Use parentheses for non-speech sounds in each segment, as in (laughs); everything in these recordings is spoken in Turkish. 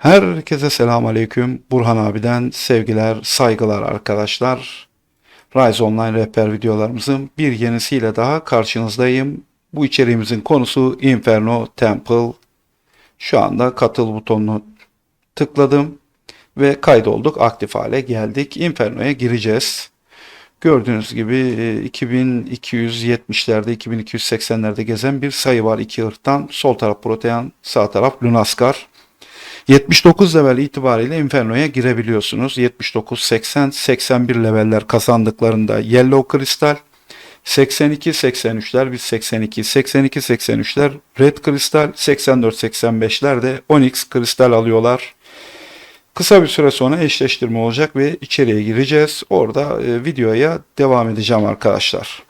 Herkese selam aleyküm. Burhan abiden sevgiler, saygılar arkadaşlar. Rise Online rehber videolarımızın bir yenisiyle daha karşınızdayım. Bu içeriğimizin konusu Inferno Temple. Şu anda katıl butonunu tıkladım ve kaydolduk. Aktif hale geldik. Inferno'ya gireceğiz. Gördüğünüz gibi e, 2270'lerde, 2280'lerde gezen bir sayı var iki ırktan. Sol taraf Protean, sağ taraf Lunaskar. 79 level itibariyle Inferno'ya girebiliyorsunuz. 79, 80, 81 leveller kazandıklarında Yellow Kristal, 82, 83'ler biz 82, 82, 83'ler Red Kristal, 84, 85'ler de Onyx Kristal alıyorlar. Kısa bir süre sonra eşleştirme olacak ve içeriye gireceğiz. Orada e, videoya devam edeceğim arkadaşlar.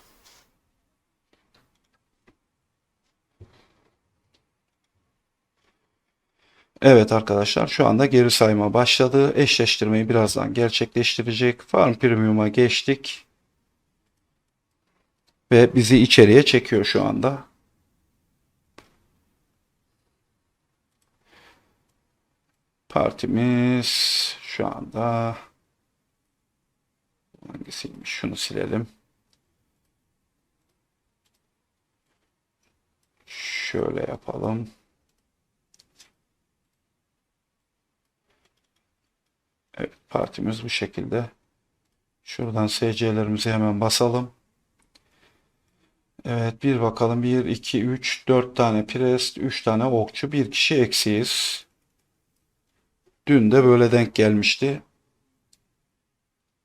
Evet arkadaşlar şu anda geri sayma başladı. Eşleştirmeyi birazdan gerçekleştirecek. Farm Premium'a geçtik. Ve bizi içeriye çekiyor şu anda. Partimiz şu anda hangisiymiş? Şunu silelim. Şöyle yapalım. Evet, partimiz bu şekilde. Şuradan SC'lerimizi hemen basalım. Evet, bir bakalım. 1, 2, 3, 4 tane prest, 3 tane okçu, bir kişi eksiyiz. Dün de böyle denk gelmişti.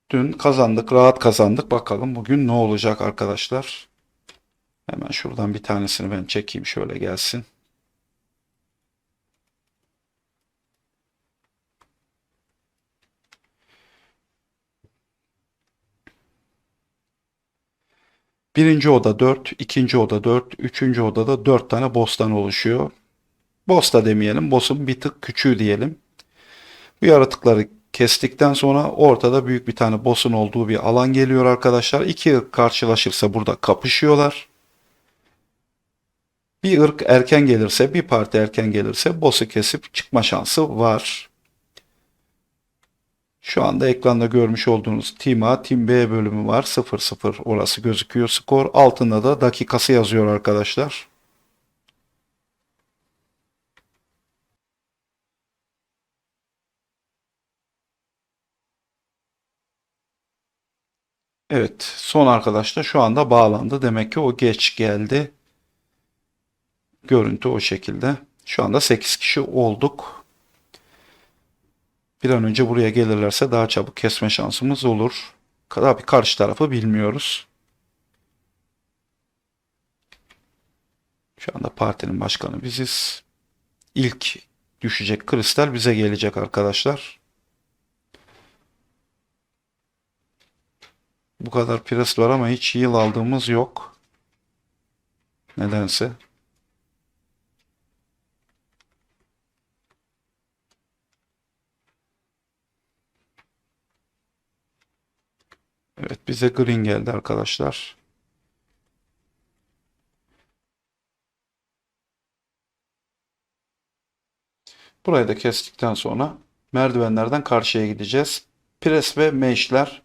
Dün kazandık, rahat kazandık. Bakalım bugün ne olacak arkadaşlar. Hemen şuradan bir tanesini ben çekeyim şöyle gelsin. Birinci oda 4, ikinci oda 4, üçüncü odada 4 tane boss'tan oluşuyor. Boss da demeyelim, boss'un bir tık küçüğü diyelim. Bu yaratıkları kestikten sonra ortada büyük bir tane boss'un olduğu bir alan geliyor arkadaşlar. İki ırk karşılaşırsa burada kapışıyorlar. Bir ırk erken gelirse, bir parti erken gelirse boss'u kesip çıkma şansı var. Şu anda ekranda görmüş olduğunuz Team A, Team B bölümü var. 0-0 orası gözüküyor skor. Altında da dakikası yazıyor arkadaşlar. Evet, son arkadaş da şu anda bağlandı. Demek ki o geç geldi. Görüntü o şekilde. Şu anda 8 kişi olduk. Bir an önce buraya gelirlerse daha çabuk kesme şansımız olur. Tabii karşı tarafı bilmiyoruz. Şu anda partinin başkanı biziz. İlk düşecek kristal bize gelecek arkadaşlar. Bu kadar pres var ama hiç yıl aldığımız yok. Nedense. Evet bize green geldi arkadaşlar. Burayı da kestikten sonra merdivenlerden karşıya gideceğiz. Pres ve meşler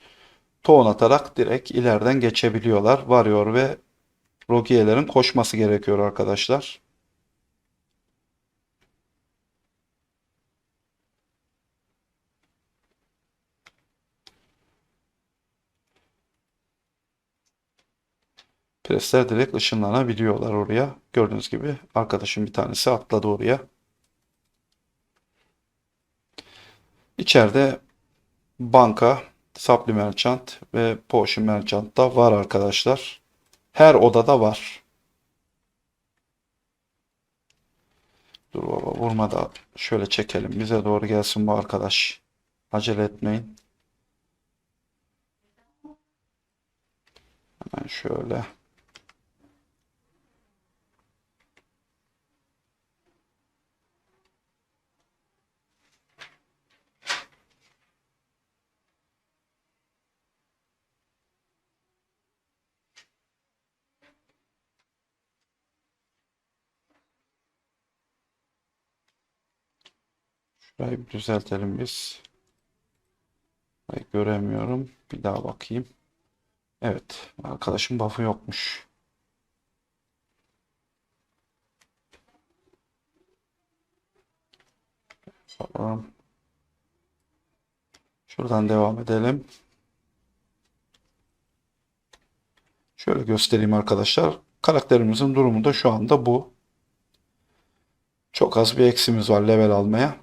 toğun atarak direkt ileriden geçebiliyorlar. Varıyor ve Rogielerin koşması gerekiyor arkadaşlar. Presler direkt ışınlanabiliyorlar oraya. Gördüğünüz gibi arkadaşım bir tanesi atladı oraya. İçeride banka, Supply Merchant ve Potion Merchant da var arkadaşlar. Her odada var. Dur baba vurma da şöyle çekelim. Bize doğru gelsin bu arkadaş. Acele etmeyin. Hemen şöyle. Şurayı bir düzeltelim biz. Burayı göremiyorum. Bir daha bakayım. Evet. Arkadaşım buff'ı yokmuş. Tamam. Şuradan devam edelim. Şöyle göstereyim arkadaşlar. Karakterimizin durumu da şu anda bu. Çok az bir eksimiz var level almaya.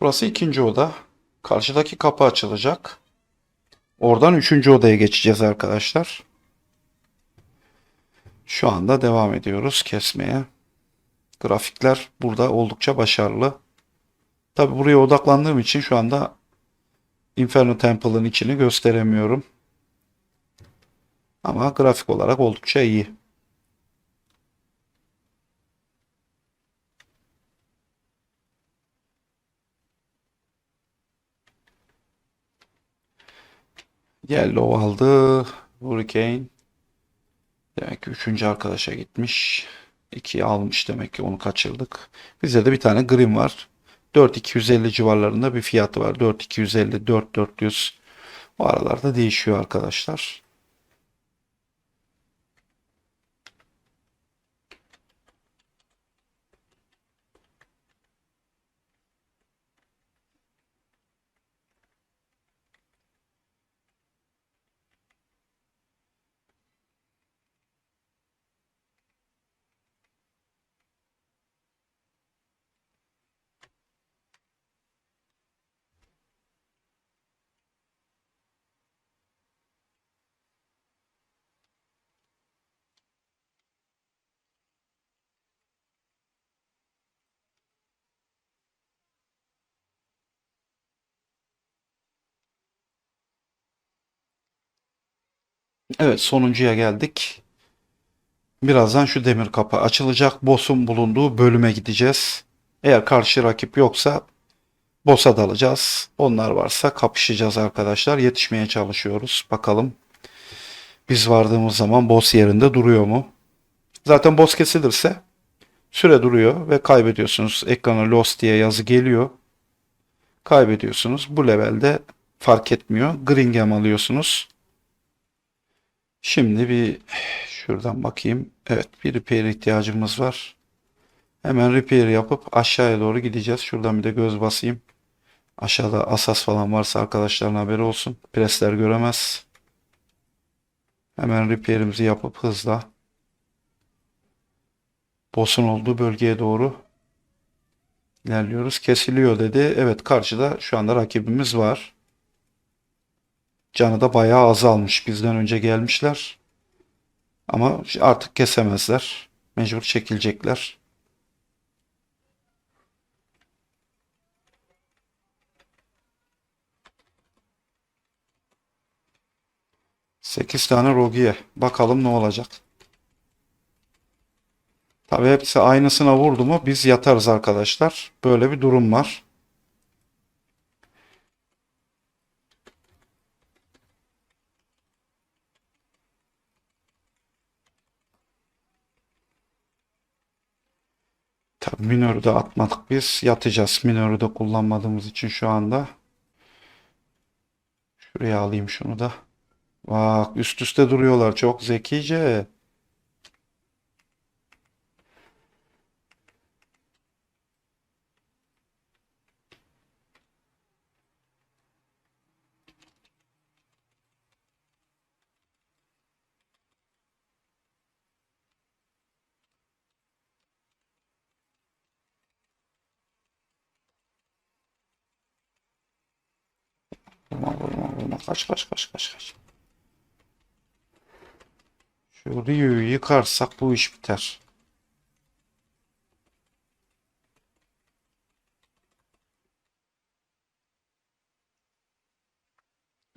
Burası ikinci oda. Karşıdaki kapı açılacak. Oradan üçüncü odaya geçeceğiz arkadaşlar. Şu anda devam ediyoruz kesmeye. Grafikler burada oldukça başarılı. Tabi buraya odaklandığım için şu anda Inferno Temple'ın içini gösteremiyorum. Ama grafik olarak oldukça iyi. Yellow aldı. Hurricane. Demek ki üçüncü arkadaşa gitmiş. 2'yi almış demek ki onu kaçırdık. Bizde de bir tane Green var. 4250 civarlarında bir fiyatı var. 4250, 4400. O aralarda değişiyor arkadaşlar. Evet sonuncuya geldik. Birazdan şu demir kapı açılacak. Boss'un bulunduğu bölüme gideceğiz. Eğer karşı rakip yoksa boss'a dalacağız. Onlar varsa kapışacağız arkadaşlar. Yetişmeye çalışıyoruz. Bakalım biz vardığımız zaman boss yerinde duruyor mu? Zaten boss kesilirse süre duruyor ve kaybediyorsunuz. Ekrana lost diye yazı geliyor. Kaybediyorsunuz. Bu levelde fark etmiyor. Green gem alıyorsunuz. Şimdi bir şuradan bakayım. Evet bir repair ihtiyacımız var. Hemen repair yapıp aşağıya doğru gideceğiz. Şuradan bir de göz basayım. Aşağıda asas falan varsa arkadaşların haberi olsun. Presler göremez. Hemen repair'imizi yapıp hızla boss'un olduğu bölgeye doğru ilerliyoruz. Kesiliyor dedi. Evet karşıda şu anda rakibimiz var. Canı da bayağı azalmış. Bizden önce gelmişler. Ama artık kesemezler. Mecbur çekilecekler. Sekiz tane Rogier. Bakalım ne olacak. Tabii hepsi aynısına vurdu mu biz yatarız arkadaşlar. Böyle bir durum var. Tabii minörü de atmadık biz. Yatacağız. Minörü de kullanmadığımız için şu anda. Şuraya alayım şunu da. Bak üst üste duruyorlar. Çok zekice. Vurma vurma vurma. Kaç kaç kaç kaç kaç. Şu Ryu'yu yıkarsak bu iş biter.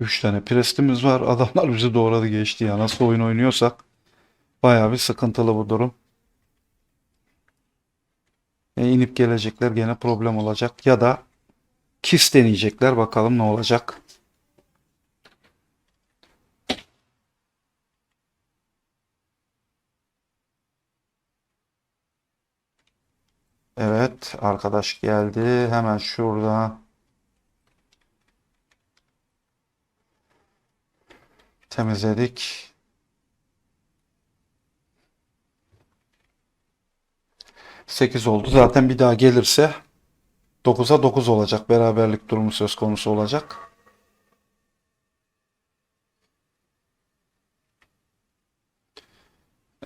3 tane prestimiz var. Adamlar bizi doğradı geçti ya. Nasıl oyun oynuyorsak bayağı bir sıkıntılı bu durum. E, inip gelecekler gene problem olacak. Ya da kis deneyecekler. Bakalım ne olacak. Evet, arkadaş geldi. Hemen şurada temizledik. Sekiz oldu. Zaten bir daha gelirse 9'a 9 olacak. Beraberlik durumu söz konusu olacak.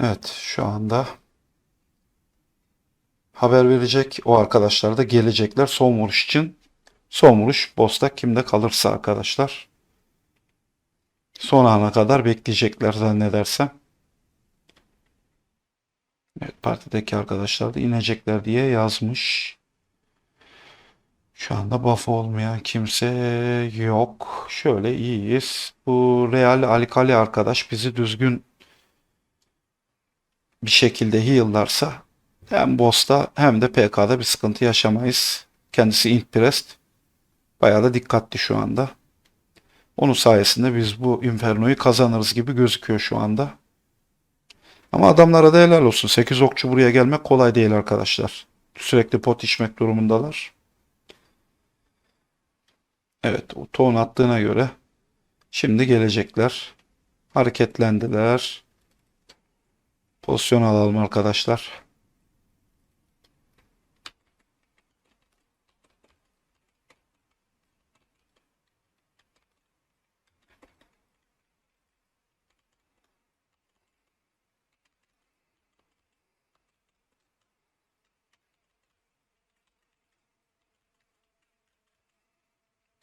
Evet, şu anda haber verecek. O arkadaşlar da gelecekler son vuruş için. Son vuruş boss'ta kimde kalırsa arkadaşlar. Son ana kadar bekleyecekler zannedersem. Evet, partideki arkadaşlar da inecekler diye yazmış. Şu anda buff olmayan kimse yok. Şöyle iyiyiz. Bu Real Alikali arkadaş bizi düzgün bir şekilde heal'larsa hem boss'ta hem de PK'da bir sıkıntı yaşamayız. Kendisi impressed. Bayağı da dikkatli şu anda. Onun sayesinde biz bu Inferno'yu kazanırız gibi gözüküyor şu anda. Ama adamlara da helal olsun. 8 okçu buraya gelmek kolay değil arkadaşlar. Sürekli pot içmek durumundalar. Evet, o ton attığına göre şimdi gelecekler. Hareketlendiler. Pozisyon alalım arkadaşlar.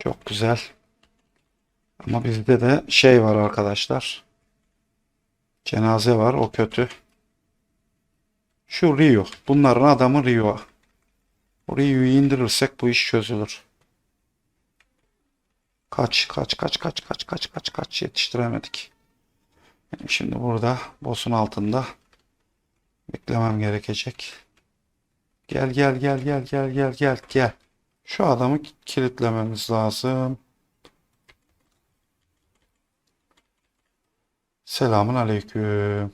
Çok güzel. Ama bizde de şey var arkadaşlar. Cenaze var. O kötü. Şu Rio. Bunların adamı Rio. Rio'yu indirirsek bu iş çözülür. Kaç, kaç, kaç, kaç, kaç, kaç, kaç, kaç yetiştiremedik. Benim şimdi burada boss'un altında beklemem gerekecek. Gel, gel, gel, gel, gel, gel, gel, gel. Şu adamı kilitlememiz lazım. Selamun aleyküm.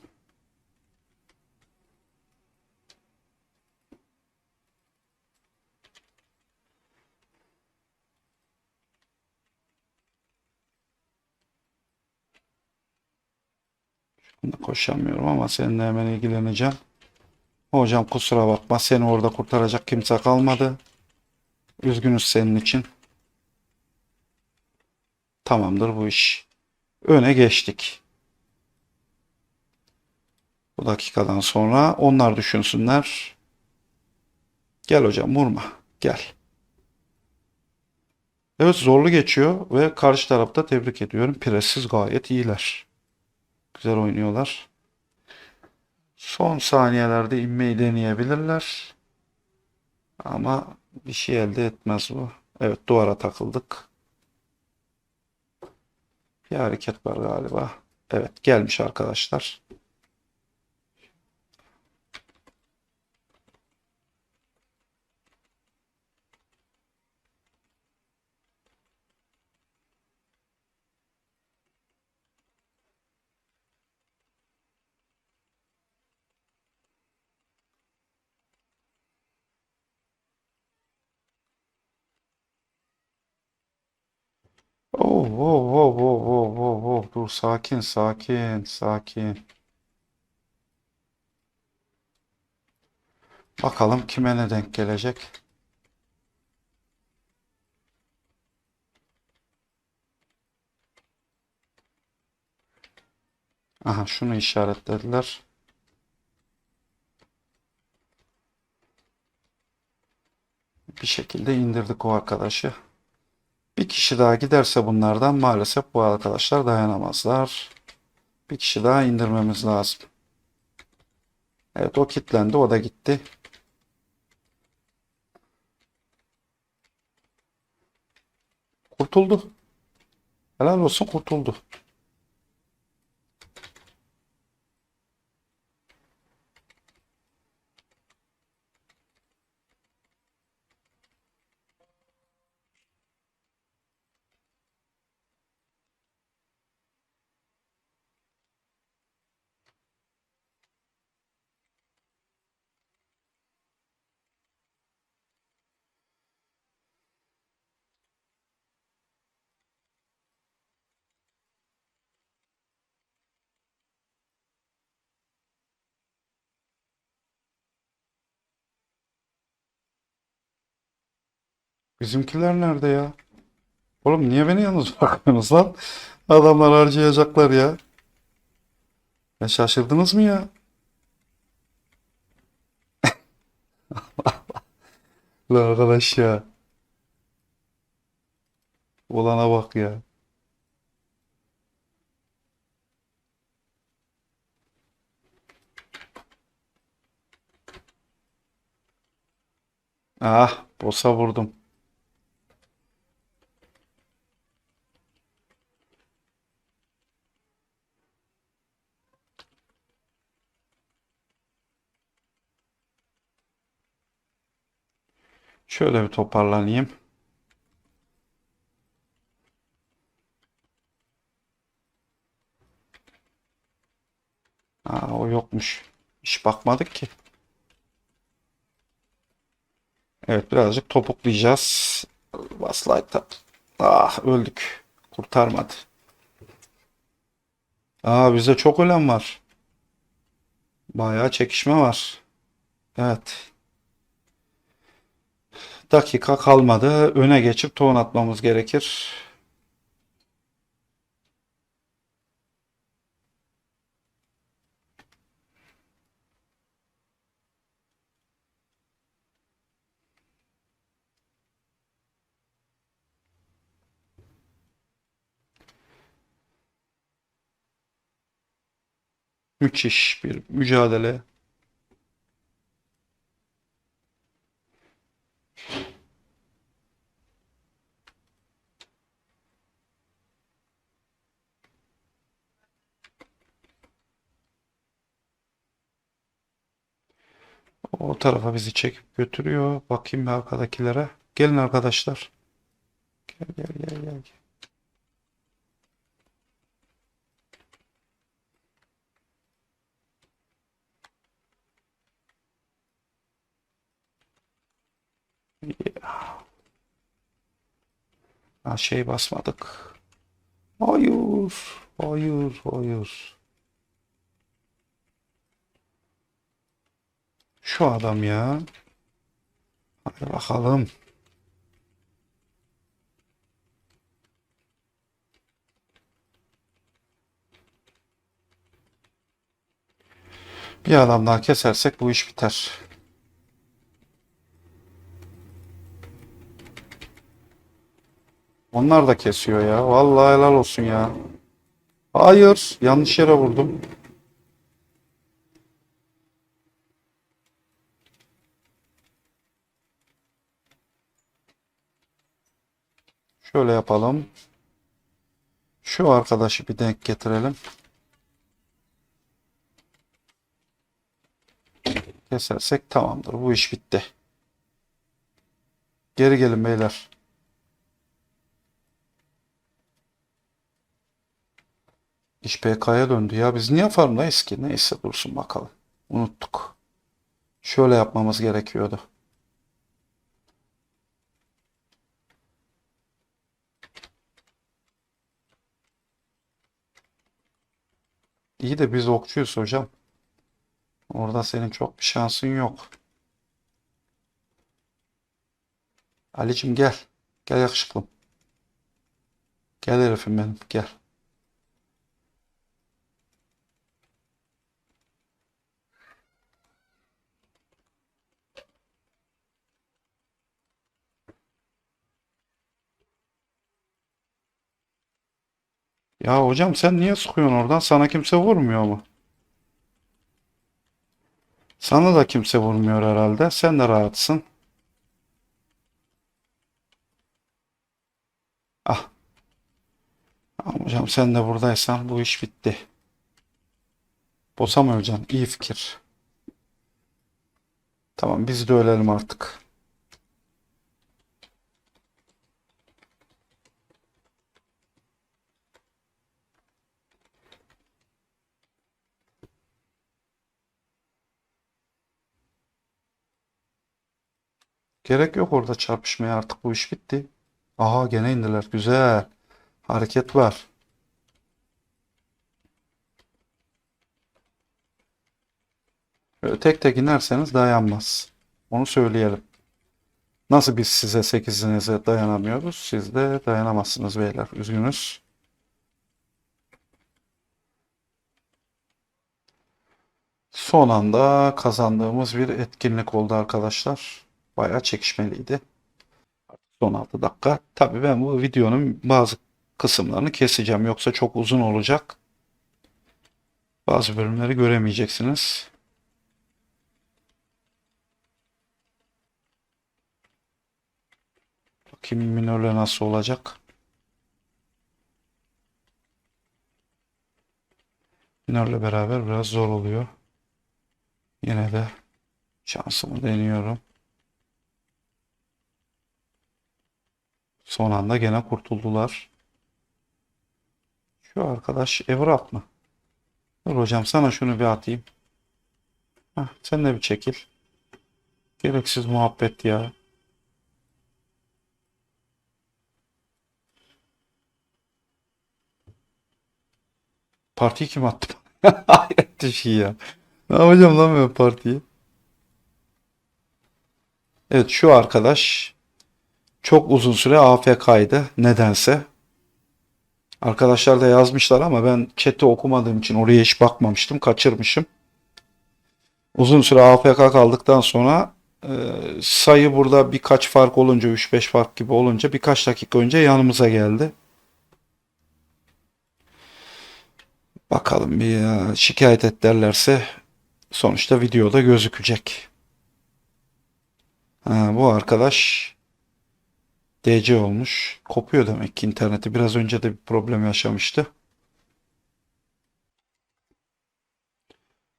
Şunda koşamıyorum ama seninle hemen ilgileneceğim. Hocam kusura bakma seni orada kurtaracak kimse kalmadı. Üzgünüz senin için. Tamamdır bu iş. Öne geçtik. Bu dakikadan sonra onlar düşünsünler. Gel hocam vurma. Gel. Evet zorlu geçiyor ve karşı tarafta tebrik ediyorum. Pressiz gayet iyiler. Güzel oynuyorlar. Son saniyelerde inmeyi deneyebilirler. Ama bir şey elde etmez bu. Evet duvara takıldık. Bir hareket var galiba. Evet gelmiş arkadaşlar. Oh, oh, oh, oh, oh, oh. Dur sakin, sakin, sakin. Bakalım kime ne denk gelecek. Aha şunu işaretlediler. Bir şekilde indirdik o arkadaşı. Bir kişi daha giderse bunlardan maalesef bu arkadaşlar dayanamazlar. Bir kişi daha indirmemiz lazım. Evet o kilitlendi o da gitti. Kurtuldu. Helal olsun kurtuldu. Bizimkiler nerede ya? Oğlum niye beni yalnız (laughs) bırakıyorsunuz lan? Adamlar harcayacaklar ya. Ya şaşırdınız mı ya? (laughs) Lan arkadaş ya. Olana bak ya. Ah, bossa vurdum. Şöyle bir toparlanayım. Aa, o yokmuş. Hiç bakmadık ki. Evet birazcık topuklayacağız. Baslight'ta. Ah öldük. Kurtarmadı. Aa bizde çok ölen var. Bayağı çekişme var. Evet. Dakika kalmadı. Öne geçip ton atmamız gerekir. Müthiş bir mücadele. O tarafa bizi çekip götürüyor. Bakayım bir arkadakilere. Gelin arkadaşlar. Gel gel gel gel. Ha şey basmadık. Hayır. Hayır. Hayır. Şu adam ya. Hadi bakalım. Bir adam daha kesersek bu iş biter. Onlar da kesiyor ya. Vallahi helal olsun ya. Hayır, yanlış yere vurdum. Şöyle yapalım. Şu arkadaşı bir denk getirelim. Kesersek tamamdır. Bu iş bitti. Geri gelin beyler. İş PK'ya döndü ya. Biz niye farmdayız ki? Neyse dursun bakalım. Unuttuk. Şöyle yapmamız gerekiyordu. İyi de biz okçuyuz hocam. Orada senin çok bir şansın yok. Alicim gel. Gel yakışıklım. Gel herifim benim. Gel. Ya hocam sen niye sıkıyorsun oradan? Sana kimse vurmuyor mu? Sana da kimse vurmuyor herhalde. Sen de rahatsın. Ah. Tamam hocam sen de buradaysan bu iş bitti. Bosa mı öleceksin? İyi fikir. Tamam biz de ölelim artık. Gerek yok orada çarpışmaya artık bu iş bitti. Aha gene indiler. Güzel. Hareket var. Tek tek inerseniz dayanmaz. Onu söyleyelim. Nasıl biz size 8'inize dayanamıyoruz? Siz de dayanamazsınız beyler. Üzgünüz. Son anda kazandığımız bir etkinlik oldu arkadaşlar. Bayağı çekişmeliydi. Son 6 dakika. Tabii ben bu videonun bazı kısımlarını keseceğim. Yoksa çok uzun olacak. Bazı bölümleri göremeyeceksiniz. Bakayım minörle nasıl olacak. Minörle beraber biraz zor oluyor. Yine de şansımı deniyorum. Son anda gene kurtuldular. Şu arkadaş Evrak mı? Dur hocam sana şunu bir atayım. Hah, sen de bir çekil. Gereksiz muhabbet ya. Partiyi kim attı? (laughs) Hayret bir şey ya. Ne yapacağım lan ben partiyi? Evet şu arkadaş çok uzun süre AFK'ydı nedense. Arkadaşlar da yazmışlar ama ben chat'i okumadığım için oraya hiç bakmamıştım. Kaçırmışım. Uzun süre AFK kaldıktan sonra e, sayı burada birkaç fark olunca 3-5 fark gibi olunca birkaç dakika önce yanımıza geldi. Bakalım bir e, şikayet et derlerse sonuçta videoda gözükecek. Ha, bu arkadaş DC olmuş. Kopuyor demek ki interneti. Biraz önce de bir problem yaşamıştı.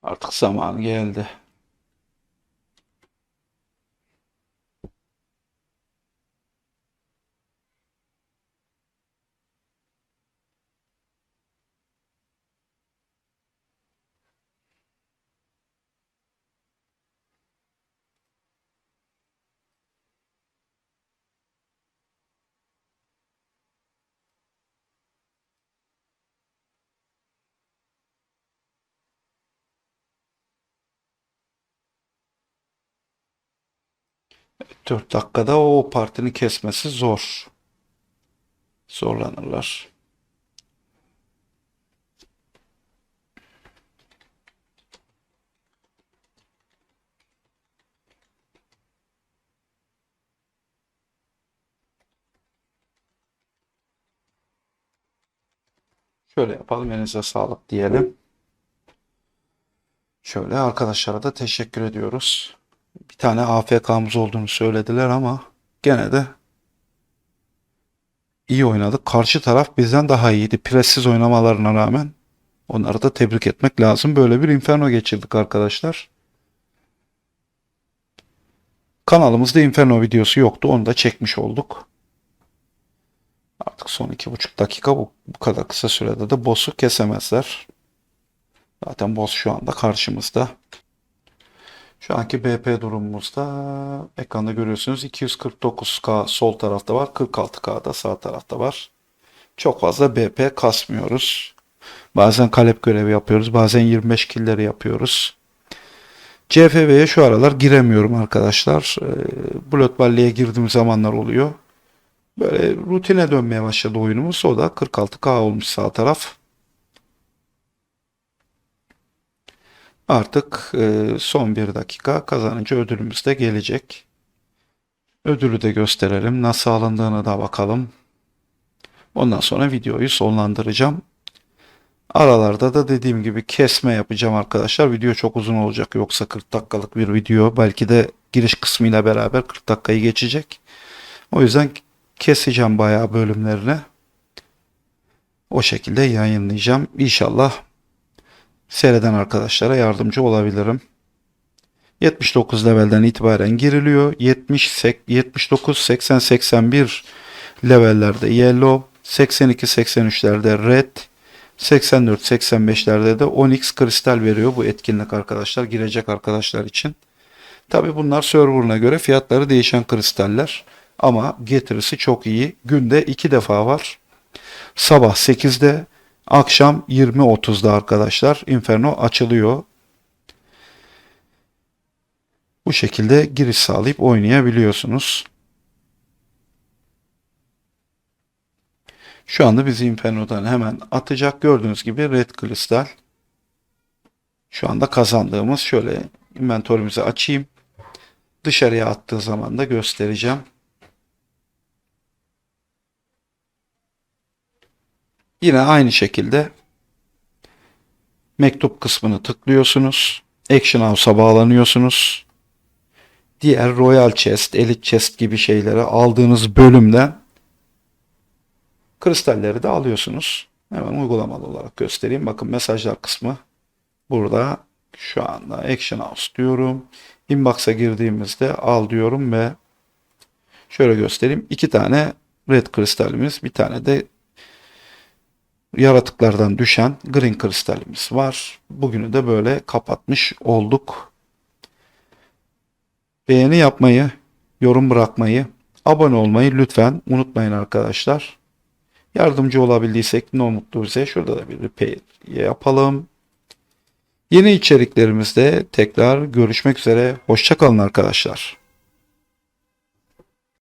Artık zamanı geldi. Dört dakikada o partinin kesmesi zor. Zorlanırlar. Şöyle yapalım. Elinize sağlık diyelim. Şöyle arkadaşlara da teşekkür ediyoruz. Bir tane AFK'mız olduğunu söylediler ama gene de iyi oynadık. Karşı taraf bizden daha iyiydi. Pressiz oynamalarına rağmen onları da tebrik etmek lazım. Böyle bir Inferno geçirdik arkadaşlar. Kanalımızda Inferno videosu yoktu. Onu da çekmiş olduk. Artık son iki buçuk dakika bu, bu kadar kısa sürede de boss'u kesemezler. Zaten boss şu anda karşımızda. Şu anki BP durumumuzda ekranda görüyorsunuz 249K sol tarafta var. 46K da sağ tarafta var. Çok fazla BP kasmıyoruz. Bazen kalep görevi yapıyoruz. Bazen 25 killeri yapıyoruz. CFV'ye şu aralar giremiyorum arkadaşlar. Ee, Blood Valley'e girdiğim zamanlar oluyor. Böyle rutine dönmeye başladı oyunumuz. O da 46K olmuş sağ taraf. Artık e, son bir dakika kazanınca ödülümüz de gelecek. Ödülü de gösterelim. Nasıl alındığını da bakalım. Ondan sonra videoyu sonlandıracağım. Aralarda da dediğim gibi kesme yapacağım arkadaşlar. Video çok uzun olacak. Yoksa 40 dakikalık bir video. Belki de giriş kısmıyla beraber 40 dakikayı geçecek. O yüzden keseceğim bayağı bölümlerine. O şekilde yayınlayacağım. İnşallah seyreden arkadaşlara yardımcı olabilirim. 79 levelden itibaren giriliyor. 70, sek- 79, 80, 81 levellerde yellow, 82, 83'lerde red, 84, 85'lerde de onyx kristal veriyor bu etkinlik arkadaşlar. Girecek arkadaşlar için. Tabi bunlar serverına göre fiyatları değişen kristaller. Ama getirisi çok iyi. Günde iki defa var. Sabah 8'de, akşam 20.30'da arkadaşlar Inferno açılıyor. Bu şekilde giriş sağlayıp oynayabiliyorsunuz. Şu anda bizi Inferno'dan hemen atacak. Gördüğünüz gibi Red Kristal. Şu anda kazandığımız şöyle inventörümüzü açayım. Dışarıya attığı zaman da göstereceğim. Yine aynı şekilde mektup kısmını tıklıyorsunuz. Action House'a bağlanıyorsunuz. Diğer Royal Chest, Elite Chest gibi şeyleri aldığınız bölümden kristalleri de alıyorsunuz. Hemen uygulamalı olarak göstereyim. Bakın mesajlar kısmı burada. Şu anda Action House diyorum. Inbox'a girdiğimizde al diyorum ve şöyle göstereyim. İki tane red kristalimiz, bir tane de yaratıklardan düşen green kristalimiz var. Bugünü de böyle kapatmış olduk. Beğeni yapmayı, yorum bırakmayı, abone olmayı lütfen unutmayın arkadaşlar. Yardımcı olabildiysek ne mutlu bize. Şurada da bir repair yapalım. Yeni içeriklerimizde tekrar görüşmek üzere. Hoşçakalın arkadaşlar.